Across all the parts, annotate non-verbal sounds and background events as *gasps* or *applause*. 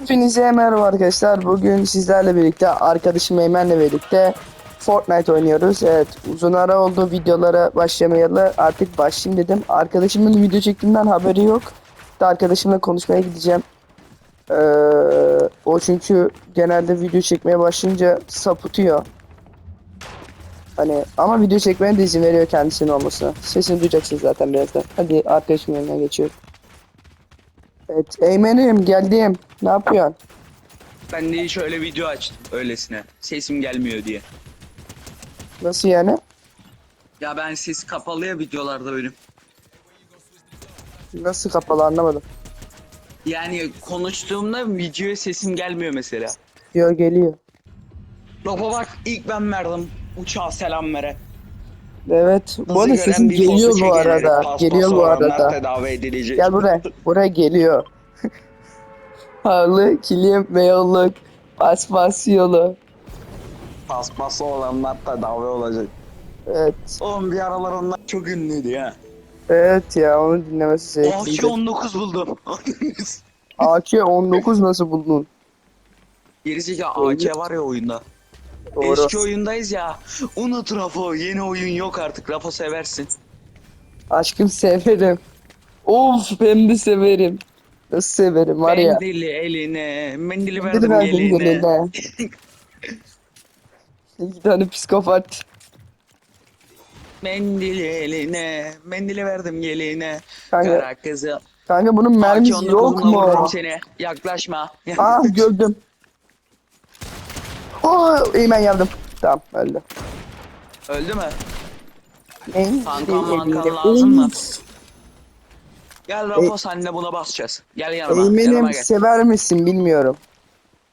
Hepinize merhaba arkadaşlar. Bugün sizlerle birlikte arkadaşım Eymen'le birlikte Fortnite oynuyoruz. Evet uzun ara oldu videolara başlamayalı. Artık başlayayım dedim. Arkadaşımın video çektiğimden haberi yok. Da arkadaşımla konuşmaya gideceğim. Ee, o çünkü genelde video çekmeye başlayınca sapıtıyor. Hani ama video çekmeye de izin veriyor kendisinin olmasına. Sesini duyacaksınız zaten birazdan. Hadi arkadaşımın yanına geçiyorum. Evet Eymen'im geldim. Ne yapıyorsun? Ben de şöyle video açtım öylesine. Sesim gelmiyor diye. Nasıl yani? Ya ben ses kapalı ya videolarda benim. Nasıl kapalı anlamadım. Yani konuştuğumda videoya sesim gelmiyor mesela. Diyor geliyor. Lafa bak ilk ben verdim uçağa selam vere. Evet. Bu arada sesin geliyor bu arada. Geliyor bu arada. tedavi edilecek. Gel buraya. Buraya geliyor. *laughs* Harlı, kilim. Bas bas yolu. Pas pas olanlar tedavi olacak. Evet. Oğlum bir aralar onlar çok ünlüydü ya. Evet ya onu dinlemesi zevkliydi. AK-19 buldum. *laughs* AK-19 nasıl buldun? Gerisi AK var ya oyunda. Doğru. Eski oyundayız ya. Unut Rafo. Yeni oyun yok artık. Rafo seversin. Aşkım severim. Of hem de severim. Nasıl severim var ya. Mendili eline. Mendili verdim verdim geline. *laughs* İki tane psikopat. Mendili eline. Mendili verdim geline. Kanka, Kara kızı. kanka bunun mermisi AK-19'la yok mu? Seni. Yaklaşma. Ah gördüm. Oh, Eymen yardım. Tamam öldü. Öldü mü? Sevdiğim mankan lazım mı? Gel Rafo senle buna basacağız. Gel yanıma. Eymen'im gel. sever misin bilmiyorum.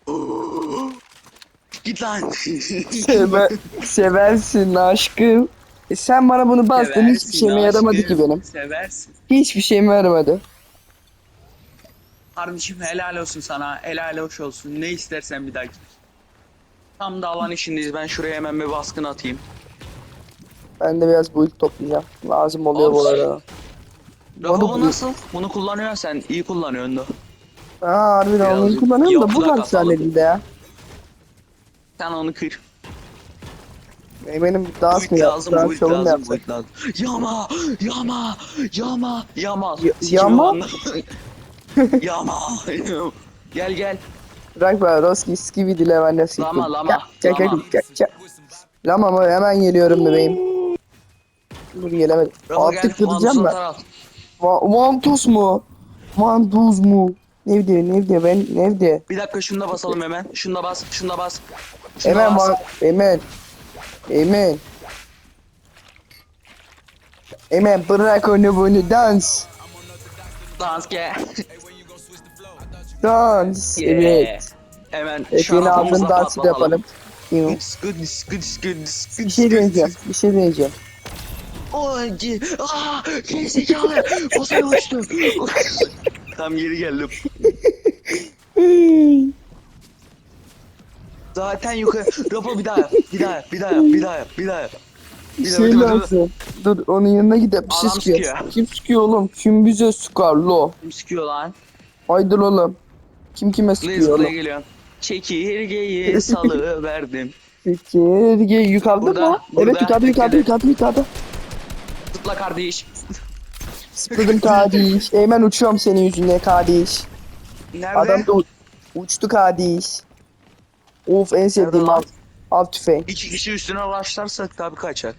*gasps* Git lan. *laughs* Sever, seversin aşkım. E sen bana bunu bastın hiçbir Seversin şeyime yaramadı ki benim. Seversin. Hiçbir şeyime yaramadı. Kardeşim helal olsun sana. Helal hoş olsun. Ne istersen bir dahaki. Tam da alan işindeyiz. Ben şuraya hemen bir baskın atayım. Ben de biraz build toplayacağım. Lazım oluyor bu arada. Bunu- nasıl? Bunu kullanıyorsun sen. iyi kullanıyorsun da. Aa harbiden onu Birazcık kullanıyorum da bu kaç tane kapalı. elinde ya. Sen onu kır. Eymen'im dans mı Buit yap? lazım, Dans buit lazım, buit lazım. Yama, yama, yama, yama. Y- Sikiyor yama? *laughs* yama. gel gel. Roski skibidi siktir. Lama, lama, Gel, gel, lama. gel, gel, gel. Lama mı? Hemen geliyorum bebeğim. Dur gelemedim. Artık gideceğim ben. Vantus mu? Vantuz mu? Ne diyor? Ne diyor? Ben ne diyor? Bir dakika şunu da basalım hemen. Şunu da bas, şunu da bas. Şunu Hemen bas. Hemen. Hemen. Hemen bırak onu bunu dans. Dans gel. Dans. Yeah. Evet. Hemen Evet yeni şarapımızla aldığım dansı da patlatalım. yapalım. Yok. Gıds, gıds, gıds, gıds, Bir şey gıds. deneyeceğim. Bir şey. Oy, ge- aaa, gerizekalı. Masaya uçtu. *laughs* Tam geri geldim. Zaten yukarı. Rafa bir daha yap, bir daha yap, bir daha yap, bir daha yap, bir daha yap. Bir şey lazım. Dur onun yanına gidip bir şey sıkıyor. Kim sıkıyor oğlum? Kim bize sıkar lo? Kim sıkıyor lan? Haydır oğlum. Kim kime sıkıyor Blaze oğlum? geliyor. Çekirgeyi *laughs* salı verdim. Çekirge yukarıda Burada, mı? burada, Evet yukarıda yukarıda yukarıda yukarıda. Tutla kardeş. Sıkıldım kardeş. *laughs* Hemen uçuyorum senin yüzünden kardeş. Nerede? Adam da u- uçtu kardeş. Of en sevdiğim lan? av, av tüfeği. İki kişi üstüne ulaşlarsak tabii kaçar.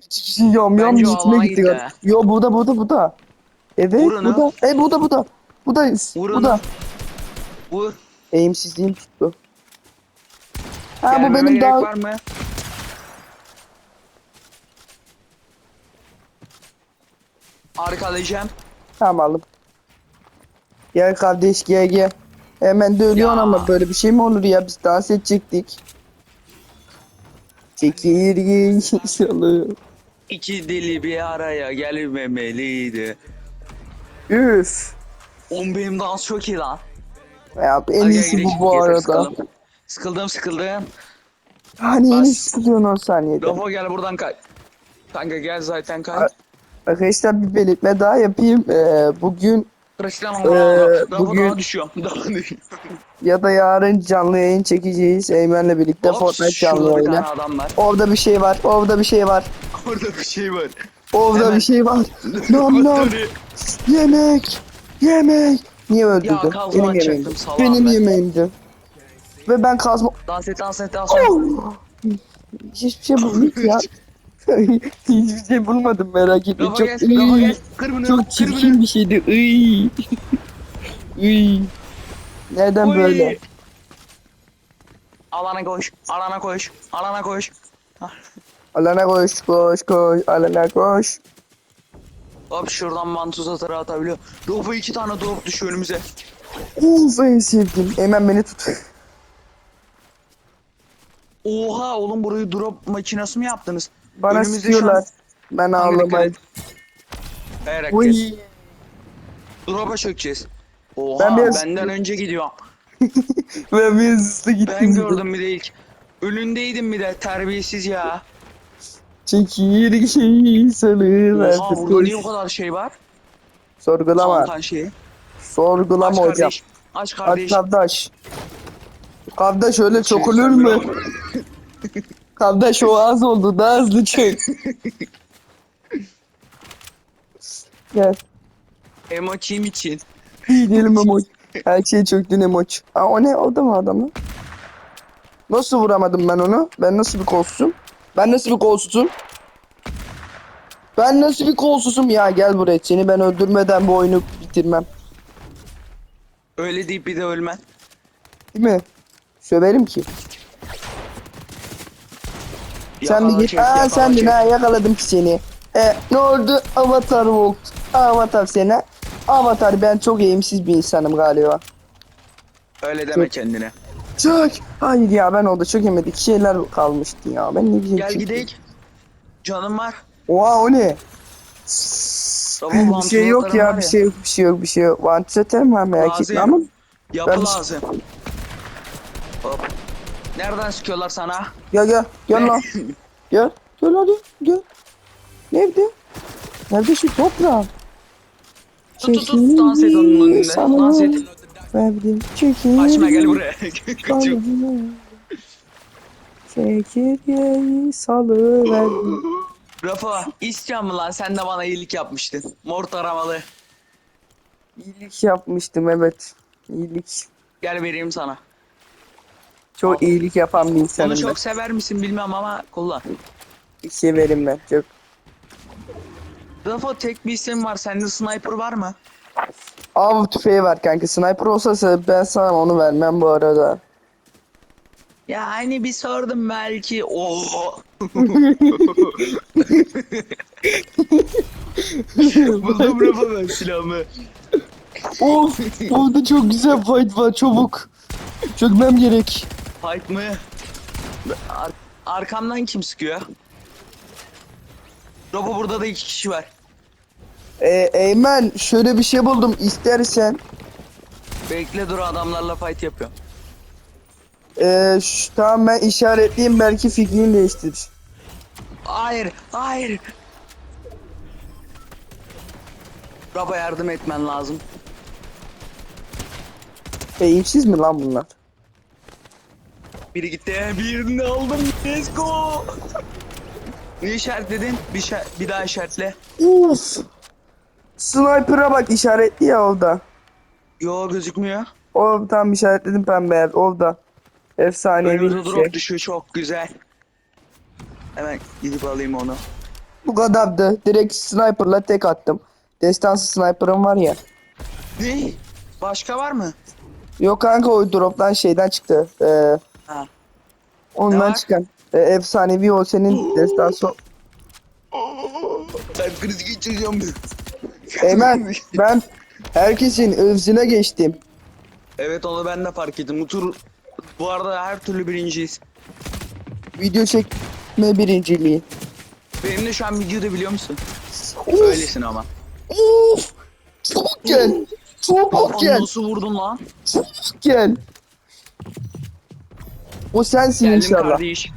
İki kişi yam yam Bence o gitmeye alana gitti. Yo burada burada burada. Evet onu. burada. E burada burada. Buradayız. Vur Burada. onu. Vur. Eğimsizliğim tuttu. Ha bu Gelmeme benim gerek daha... var mı? Arkalayacağım. Tamam aldım. Gel kardeş gel gel. Hemen de ölüyorsun Ya. ama böyle bir şey mi olur ya biz dans edecektik. Çekirge salı. *laughs* İki dili bir araya gelmemeliydi. Üf. Oğlum benim dans çok iyi lan. Ya en Hadi iyisi gel bu bu arada. Sıkıldım. sıkıldım sıkıldım. Hani yeni Bas. sıkılıyorsun 10 saniyede. Rafo gel buradan kay. Kanka gel zaten kay. Ar- Arkadaşlar bir belirtme daha yapayım. Ee, bugün Cristiano Ronaldo. Ee, bugün- *laughs* daha düşüyorum. Daha düşüyorum. Ya da yarın canlı yayın çekeceğiz Eymen'le birlikte Hop, Fortnite canlı yayını. Orada bir şey var. Orada bir şey var. Orada bir şey var. Orada Hemen. bir şey var. *laughs* Nom nom. Yemek. Yemek. Niye öldürdün? Ya, kazma Benim atacaktım, yemeğimdi. salam Benim ben. yemeğimdi. Ve ben kazma... Dans et dans et dans et. Oh! Hiçbir şey bulmadım ya. *laughs* Hiçbir şey bulmadım merak etme. Rafa Çok, gel. Rafa gel. Kır bunu. çok kır çirkin bir şeydi. Iy. *laughs* Iy. Neden bunu. böyle? Alana koş. Alana koş. Alana koş. Alana koş koş koş. Alana koş. Hop şuradan mantus atarı atabiliyor. Rafa iki tane drop düşüyor önümüze. Uf en sevdim. Hemen beni tut. Oha oğlum burayı drop makinesi mi yaptınız? Bana Önümüzde sıkıyorlar. an- Ben ağlamayayım. Uy. herkes. Drop'a çökeceğiz. Oha Ben biraz- benden önce gidiyorum. *laughs* Ben bir hızlı gittim. Ben gördüm bir de ilk. Önündeydim bir de terbiyesiz ya. Çekirgeyi salı Oha burada niye o kadar şey var? Sorgulama. Kantan şeyi. Aç Sorgulama hocam. kardeş. Aç Hadi kardeş. kardeş. Kardeş öyle mu? bırak. *laughs* Kardeş o az oldu daha hızlı çök. Gel. Emoçim için. Gidelim *laughs* emoç. Her şey çöktün emoç. Aa o ne? O da mı adam lan? Nasıl vuramadım ben onu? Ben nasıl bir kolsuzum? Ben nasıl bir kolsuzum? Ben nasıl bir kolsuzum ya? Gel buraya. Seni ben öldürmeden bu oyunu bitirmem. Öyle deyip bir de ölmen. Değil mi? Söverim ki. Sen bir Yakala git. Aa yakala sen çek. ha yakaladım ki seni. E ne oldu? Avatar Volt. Avatar seni. Avatar ben çok eğimsiz bir insanım galiba. Öyle deme Çek. kendine. Çok. Hayır ya ben orada çok yemedik şeyler kalmıştı ya. Ben ne güzel Gel gidelim. Canım var. Oha o ne? Tamam, *laughs* bir şey yok ya bir şey yok bir şey yok bir şey yok. Vantilatör var merak Lazım. etme ama Yapı Ben- lazım. Hop. Nereden sıkıyorlar sana? gel gel gel lan. *laughs* Gel gel hadi gel. Nerede? Nerede şu toprağım? Tut tut tut dans et onun önünde. Dans et. Verdim çekirgeyi. Açma gel buraya. *laughs* Kaçıyor. Çekirgeyi salıverdim. *laughs* Rafa istiyor mu lan? Sen de bana iyilik yapmıştın. Mor taramalı. İyilik yapmıştım evet. İyilik. Gel vereyim sana. Çok iyilik yapan bir Onu insanım ben. çok sever misin bilmem ama kullan. Severim ben çok. Rafa tek bir isim var. Sende sniper var mı? Av tüfeği var kanka. Sniper olsa ben sana onu vermem bu arada. Ya hani bir sordum belki. Oo. *laughs* Buldum Rafa ben silahımı. of! Orada çok güzel fight var çabuk. Çökmem gerek. Fight mı? Ar- arkamdan kim sıkıyor? Rafa burada da iki kişi var. Ee, Eymen şöyle bir şey buldum istersen. Bekle dur adamlarla fight yapıyor. Ee, ş- tamam ben işaretleyeyim belki fikrini değiştirir. Hayır, hayır. Rafa yardım etmen lazım. Eğimsiz mi lan bunlar? Biri gitti, birini aldım. Let's go. ne işaretledin? Bir, şa- bir daha işaretle. Uf! Sniper'a bak işaretli ya orada. Yo gözükmüyor. O tam işaretledim pembe yer orada. Efsanevi Önümüze bir drop şey. düşüyor çok güzel. Hemen gidip alayım onu. Bu kadardı. Direkt sniper'la tek attım. Destansı sniper'ım var ya. Ne? Başka var mı? Yok kanka o drop'tan şeyden çıktı. Ee, Ha. ondan var? çıkan. Ee, efsanevi o senin destansı. Ben kriz geçireceğim. Eymen ben herkesin ırzına geçtim. Evet onu ben de fark ettim. Bu tur bu arada her türlü birinciyiz. Video çekme birinciliği. Benim de şu an videoda biliyor musun? Öylesin ama. of. Çabuk gel. Çabuk Aa, gel. nasıl vurdun lan? Çabuk gel. O sensin Geldim inşallah. kardeş.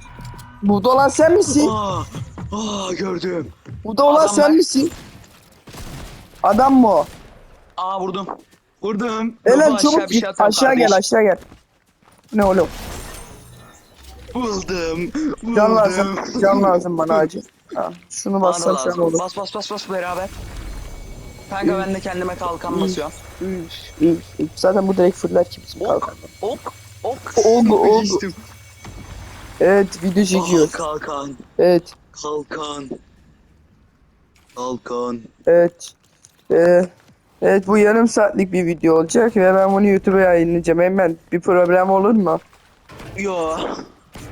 Burada olan sen misin? Aa, aa gördüm. Burada olan Adam sen var. misin? Adam mı o? Aa vurdum. Vurdum. Elen Baba, çabuk bir git. şey atıyorum Aşağı gel kardeş. aşağı gel. Ne oğlum? Buldum. Buldum. Can lazım. Can lazım bana acil. Ha, şunu Bana bassam lazım. olur. Bas bas bas bas beraber. Kanka ben de kendime kalkan basıyorum. Üf, üf, üf. Zaten bu direkt fırlar ki bizim Ok. kalkan. Ok. Ok. Oldu, oldu. Geçtim. Evet video çekiyor. Ah, kalkan. Evet. Kalkan. Kalkan. Evet. Ee, evet bu yarım saatlik bir video olacak ve ben bunu YouTube'a yayınlayacağım. Hemen bir problem olur mu? Yo.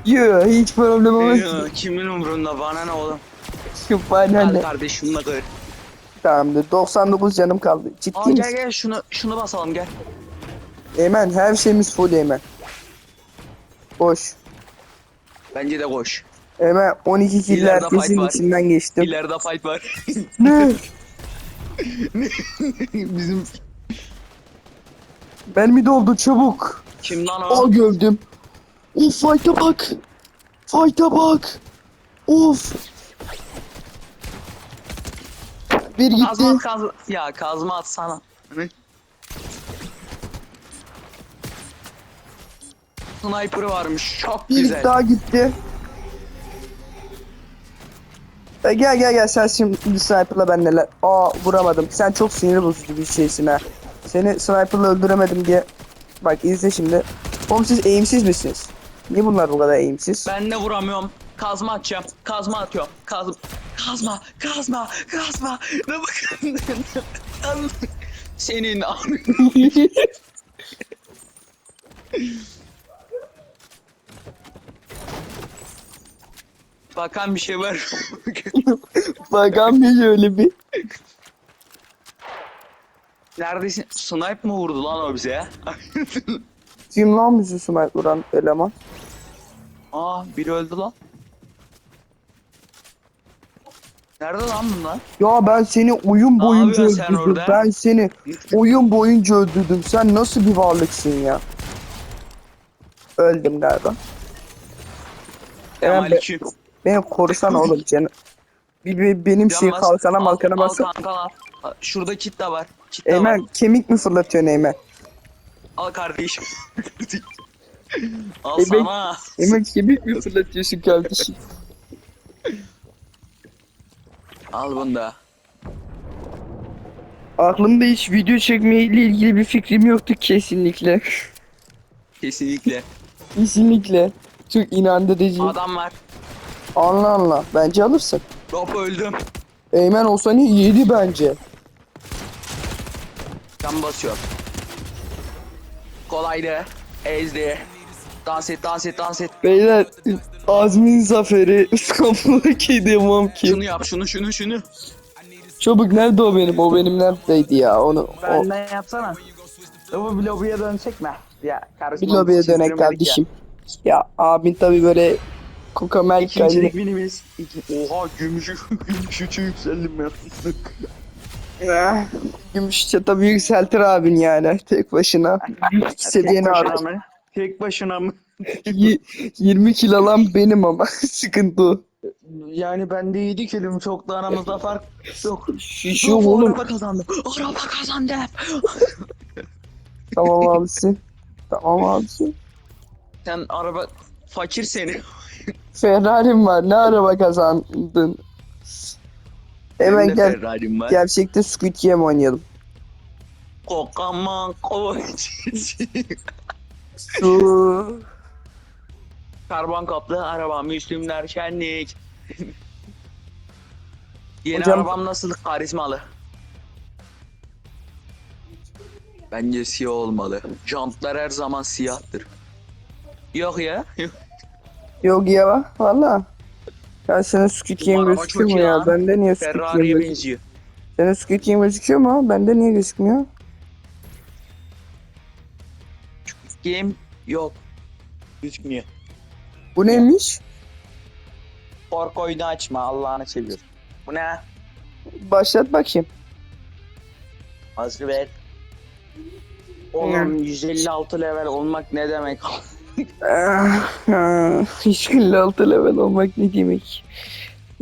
Yok hiç problem olmaz. Yo. Kimin umurunda bana ne oğlum? Şu bana ne? kardeşim şununla kır. Tamamdır. 99 canım kaldı. Ciddi Aa gel misin? gel şunu şunu basalım gel. Eymen her şeyimiz full Eymen. Boş. Bence de koş. Eymen 12 kill İleride fight herkesin var. içinden geçtim. İleride fight var. Ne? *laughs* *laughs* Bizim Ben mi doldu çabuk? kim lan Aa o? gördüm. Of fight'a bak. Fight'a bak. Of. Bir gitti. Kazma at kazma. Ya kazma atsana. Ne? Sniper'ı varmış. Çok Bir güzel. daha gitti. E, gel gel gel sen şimdi sniper'la ben neler. Aa vuramadım. Sen çok sinir bozucu bir şeysin ha. Seni sniper'la öldüremedim diye. Bak izle şimdi. Oğlum siz eğimsiz misiniz? Niye bunlar bu kadar eğimsiz? Ben de vuramıyorum. Kazma atacağım. Kazma atıyorum. Kazma. Kazma. Kazma. Kazma. Ne bakın. *laughs* Senin *laughs* Bakan bir şey var. *laughs* Bakan bir şöyle bir. Neredesin? Snipe mı vurdu lan o bize? *laughs* Kim lan bizi sniper vuran eleman? Aa biri öldü lan. Nerede lan bunlar? Ya ben seni oyun Ne boyunca yapıyorsun sen öldürdüm. orada? Ben seni *laughs* oyun boyunca öldürdüm. Sen nasıl bir varlıksın ya? Öldüm galiba. Be, Selamünaleyküm. Beni korusana oğlum *laughs* canım. Bir, bir- benim Can şey bas. kalkana Al- malkana al basın. kanka, al. Al, Şurada kit de var. Kit de var. Eymen kemik mi fırlatıyorsun Eymen? Al kardeşim. *laughs* al E, ben- sana. Eymen kemik mi fırlatıyorsun kardeşim? Al bunu da. Aklımda hiç video çekmeyle ilgili bir fikrim yoktu kesinlikle. Kesinlikle. kesinlikle. Çok inandırıcı. Adam var. Allah Allah. Bence alırsın. Hop öldüm. Eymen o seni yedi bence. Can basıyor. Kolaydı. Ezdi. Dans et, dans et, dans et. Beyler Azmin zaferi İstanbul'a gidemem ki. Şunu yap, şunu, şunu, şunu. Çabuk nerede o benim? O benim neredeydi ya? Onu o, Benden yapsana. Lobi bir lobiye dönsek mi? Ya kardeşim. bir lobiye dönek kardeşim. Ya abin tabi böyle Kokamel İkinci kaydı. ligminimiz. İki... Oha gümüşü, *laughs* gümüşü yükseldim ben. Ah, *laughs* Gümüş çata yükseltir abin yani tek başına. İstediğini Tek başına mı? Tek başına mı? Y- 20 kilo alan benim ama *laughs* sıkıntı o. Yani ben de 7 kilim çok da aramızda fark yok. Şiş Of, yok oğlum. Araba kazandı. Araba kazandı. Tamam abisi. Tamam abisi. Sen araba fakir seni. Ferrari'm var. Ne araba kazandın? Hemen Benim de gel. Ferrari'm var. Gerçekte Squid Game oynayalım. Kokaman koç. Su. Karbon kaplı arabam Müslümler şenlik. Yeni Hocam- arabam nasıl karizmalı? Bence siyah olmalı. Jantlar her zaman siyahtır. Yok ya. Yok ya valla. Ya senin Squid Game araba gözüküyor çok mu iyi ya? lan. Bende niye Squid Game Ferrari'ye gözüküyor? benziyor. Senin Squid Game gözüküyor mu? Bende niye gözükmüyor? Game yok. Gözükmüyor. Bu neymiş? Korku oyunu açma Allah'ını seviyorum. Bu ne? Başlat bakayım. Hazır ver. Oğlum 156 level olmak ne demek? *laughs* Ah, ah, Hiç 56 level olmak ne demek?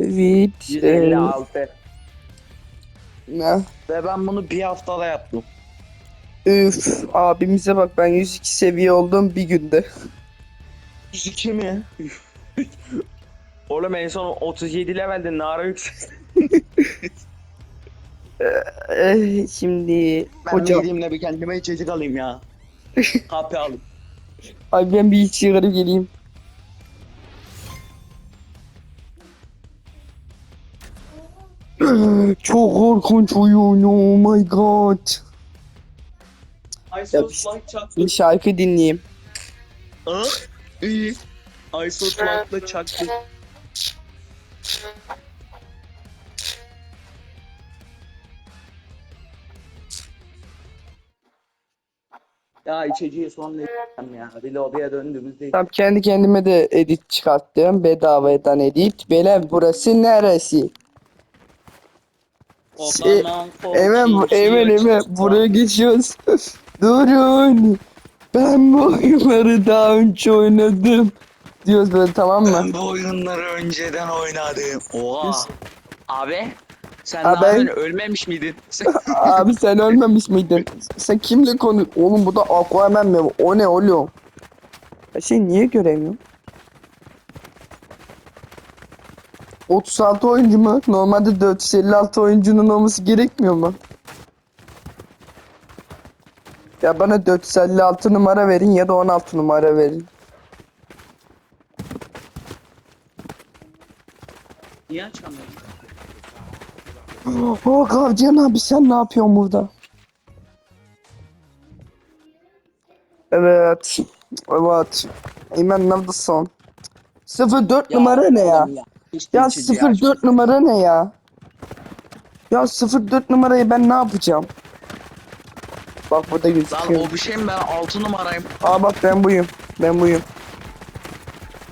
Evet. e, 156. Ne? Ve ben bunu bir haftada yaptım. Üf abimize bak ben 102 seviye oldum bir günde. 102 mi? Oğlum en son 37 levelde ne ara yükseldi? *laughs* Eh, şimdi Ben hocam de bir kendime içecek alayım ya. *laughs* Kahve alayım. Abi ben bir iç geleyim. *clears throat* Çok korkunç oyun oh my god. I so Bir şarkı dinleyeyim. Ha? İyi. Aysos Like'la çaktı. Ya içeceği son ne ya. Bir lobiye döndüğümüzde. Tam kendi kendime de edit çıkarttım. Bedavadan edit. Beyler burası neresi? Şey, Hemen hemen hemen buraya geçiyoruz. *laughs* Durun. Ben bu oyunları daha önce oynadım. Diyoruz böyle tamam mı? Ben bu oyunları önceden oynadım. Oha. Abi sen Ha, ne ben- yapıyorsun? Ölmemiş miydin? *laughs* Sen- Abi sen ölmemiş miydin? Sen kimle konu? Oğlum bu da Aquaman mı? O ne oğlum? Ya şey niye göremiyorum? 36 oyuncu mu? Normalde 456 oyuncunun olması gerekmiyor mu? Ya bana 456 numara verin ya da 16 numara verin. Niye açamıyorum? Oh Gavcan abi sen ne yapıyorsun burada? Evet. Evet. Eymen neredesin? 04 numara ne ya? oğlum Hiç Ya içeceği 04 numara ne ya? Ya 04 numarayı ben ne yapacağım? Bak burada Lan gözüküyor. o bir şey mi ben 6 numarayım. Aa bak ben buyum. Ben buyum.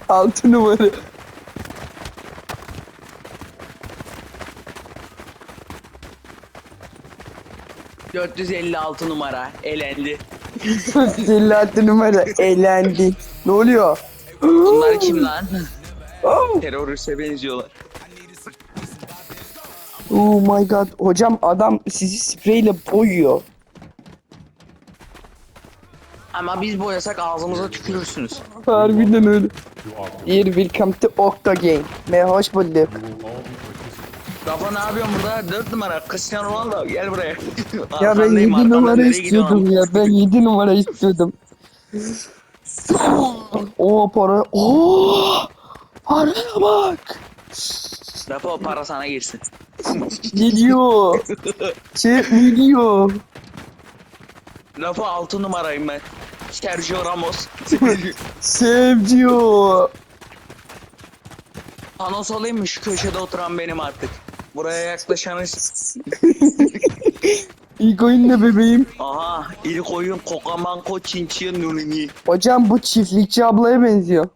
6 numara. 456 numara elendi. 56 numara. Eğlendi. Ne oluyor? Bunlar kim lan? Oh. Teröriste benziyorlar. Oh my god. Hocam adam sizi spreyle boyuyor. Ama biz boyasak ağzımıza tükürürsünüz. Harbiden öyle. Dear welcome to Octogame. Me hoş bulduk. Rafa ne yapıyorsun burada? 4 numara. Cristiano Ronaldo gel buraya. *laughs* Ya ben Arkandayım, 7 arkamda. numara istiyordum ya. Ben 7 numara istiyordum. Oo para. Oo! Paraya bak. Rafa o para sana girsin. Geliyor. *laughs* Şey geliyor. Rafa 6 numarayım ben. Sergio Ramos. *laughs* Sevdiyor. Thanos olayım mı? Şu köşede oturan benim artık. Buraya yaklaşanız. *laughs* İlk oyun ne bebeğim? Aha ilk oyun Kokamanko Çinçiye Nunini. Hocam bu çiftlikçi ablaya benziyor.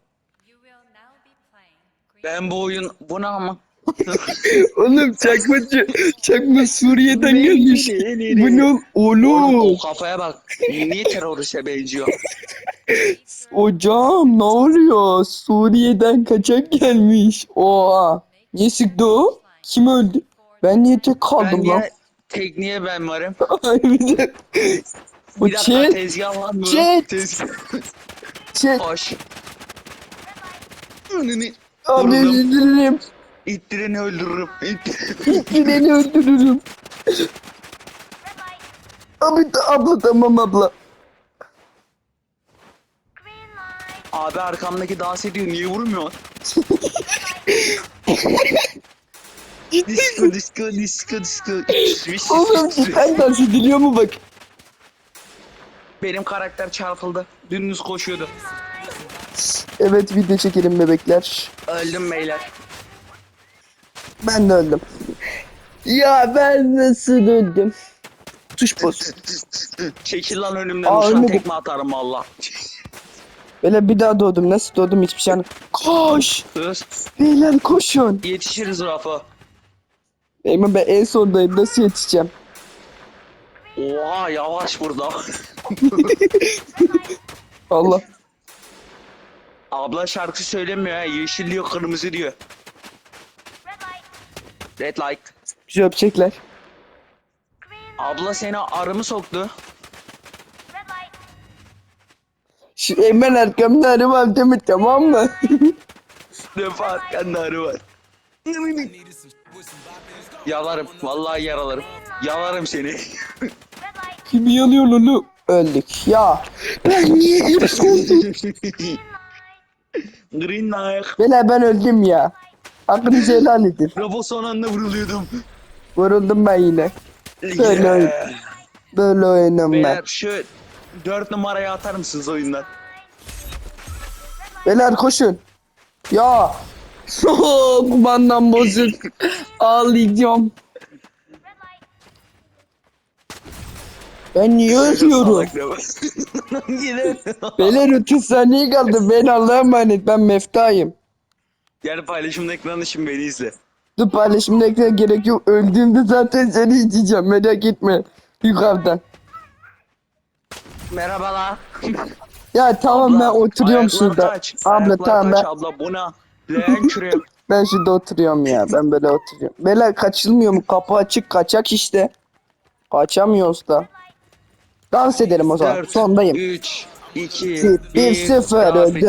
Ben bu oyun bu ne ama? *laughs* Oğlum çakmacı. Çakma Suriye'den gelmiş. Bu ne Oğlum kafaya bak. Niye teröriste benziyor? *laughs* Hocam ne oluyor? Suriye'den kaçak gelmiş. Oha. Niye sıktı o? Kim öldü? Ben niye tek Ben kaldım lan? niye tekniğe ben varım? *laughs* Harbiden. Bu Bir dakika chat, tezgah lan bu. Chat. Tezgah. chat. Hoş. Nunini. Abi öldürürüm. İttireni öldürürüm. İttireni. Öldürürüm. Abi abla tamam abla. Abi arkamdaki dans ediyor niye vurmuyor? *laughs* disco disco disco disco. Oğlum cidden dans ediliyor mu bak? Benim karakter çarpıldı. Dümdüz koşuyordu. Evet video çekelim bebekler. Öldüm beyler. Ben de öldüm. Ya ben nasıl öldüm? Tuş boz. Çekil lan önümden Aa, uçan ölmedim. tekme atarım valla. Böyle bir daha doğdum. Nasıl doğdum hiçbir şey anlamadım. Koş! Beyler koşun. Yetişiriz Rafa. Eymen ben en sondayım. Nasıl yetişeceğim? Oha yavaş burada. *laughs* Allah. Abla şarkı söylemiyor ha. Yeşil diyor kırmızı diyor. Red light. Bizi öpecekler. Abla seni arı mı soktu? Şu Eymen arkamda arı var değil mi tamam mı? *laughs* Ne farkında arı var. Yalarım. Vallahi yaralarım. Yalarım seni. *laughs* Kimi yanıyor lan Öldük. Ya ben niye *laughs* *laughs* Green Knight. Bela ben öldüm ya. Hakkınızı helal edin. Robo son anda vuruluyordum. Vuruldum ben yine. Böyle Yeah. oyun. Böyle oyunum ben. Beyler şu 4 numaraya atar mısınız oyundan? Beyler koşun. Ya. Kumandam bozuk. Ağlayacağım. Ben niye ne? Yine. Beyler 30 saniye kaldı. Ben Allah'a emanet. Ben meftayım. Gel paylaşımda ekranı şimdi beni izle. Dur paylaşımda ekran gerek yok. Öldüğümde zaten seni izleyeceğim. Merak etme. Yukarıdan. Merhabalar. Ya tamam ben oturuyorum ayaklar şurada. kaç, abla ayaklar tamam kaç ben, abla buna. Lan *laughs* şuraya. ben şurada oturuyorum ya. Ben böyle oturuyorum. Beyler kaçılmıyor mu? Kapı açık kaçak işte. Kaçamıyoruz da. Dans edelim o zaman. Sondayım. 3, 2, 1 0 öldü.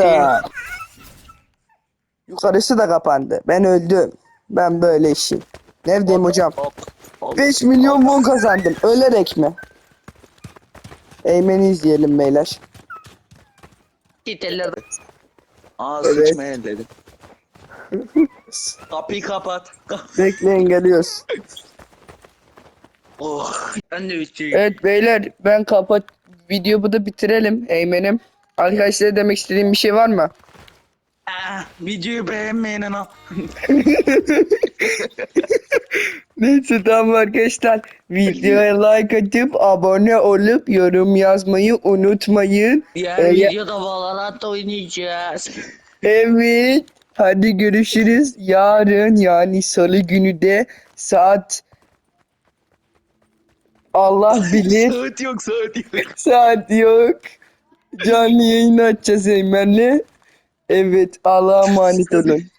Yukarısı da kapandı. Ben öldüm. Ben böyle işim. Neredeyim hocam? 5 milyon won kazandım. Ölerek mi? Eymen'i izleyelim beyler. Aa Evet. dedim. Kapıyı kapat. Bekleyin geliyoruz. oh. Ben de bitti. Evet beyler ben kapat videoyu burada bitirelim Eymen'im. Arkadaşlara demek istediğim bir şey var mı? Ah, videoyu beğenmeyin ana. *laughs* Neyse tamam arkadaşlar. Videoya like atıp abone olup yorum yazmayı unutmayın. Diğer Ee, videoda Valorant oynayacağız. Evet. Hadi görüşürüz. Yarın yani salı günü de saat Allah *laughs* bilir saat yok saat yok. *laughs* saat yok. Canlı yayın açacağız Eymen'le. Evet Allah'a emanet olun. *laughs*